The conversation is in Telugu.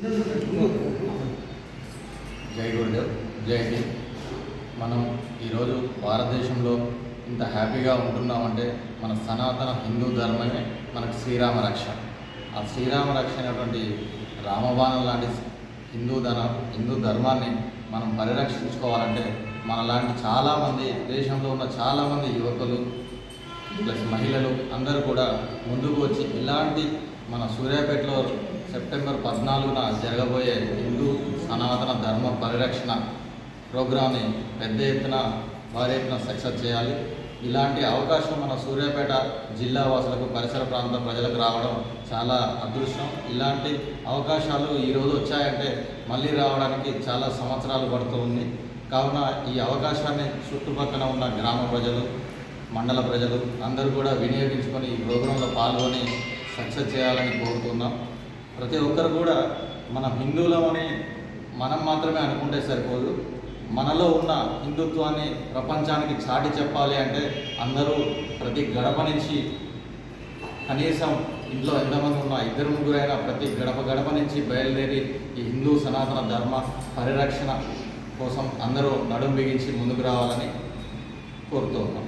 జై గురుదేవ్ జై హింద్. మనం ఈరోజు భారతదేశంలో ఇంత హ్యాపీగా ఉంటున్నామంటే మన సనాతన హిందూ ధర్మమే మనకు శ్రీరామ రక్ష. ఆ శ్రీరామ రక్ష అనేటువంటి రామబాణం లాంటి హిందూ ధన హిందూ ధర్మాన్ని మనం పరిరక్షించుకోవాలంటే మనలాంటి చాలామంది దేశంలో ఉన్న చాలామంది యువకులు ప్లస్ మహిళలు అందరూ కూడా ముందుకు వచ్చి ఇలాంటి మన సూర్యాపేటలో సెప్టెంబర్ పద్నాలుగున జరగబోయే హిందూ సనాతన ధర్మ పరిరక్షణ ప్రోగ్రామ్ని పెద్ద ఎత్తున భారీ ఎత్తున సక్సెస్ చేయాలి. ఇలాంటి అవకాశం మన సూర్యాపేట జిల్లా వాసులకు పరిసర ప్రాంత ప్రజలకు రావడం చాలా అదృష్టం. ఇలాంటి అవకాశాలు ఈరోజు వచ్చాయంటే మళ్ళీ రావడానికి చాలా సంవత్సరాలు పడుతుంది కావున ఈ అవకాశాన్ని చుట్టుపక్కల ఉన్న గ్రామ ప్రజలు మండల ప్రజలు అందరూ కూడా వినియోగించుకొని ఈ ప్రోగ్రాంలో పాల్గొని సక్సెస్ చేయాలని కోరుతున్నాం ప్రతి ఒక్కరు కూడా మన హిందువులమని మనం మాత్రమే అనుకుంటే సరిపోదు. మనలో ఉన్న హిందుత్వాన్ని ప్రపంచానికి చాటి చెప్పాలి అంటే అందరూ ప్రతి గడప నుంచి కనీసం ఇంట్లో ఎంతమంది ఉన్న ఇద్దరు ముగ్గురైనా ప్రతి గడప గడప నుంచి బయలుదేరి ఈ హిందూ సనాతన ధర్మ పరిరక్షణ కోసం అందరూ నడుం బిగించి ముందుకు రావాలని కోరుతూ ఉన్నాం.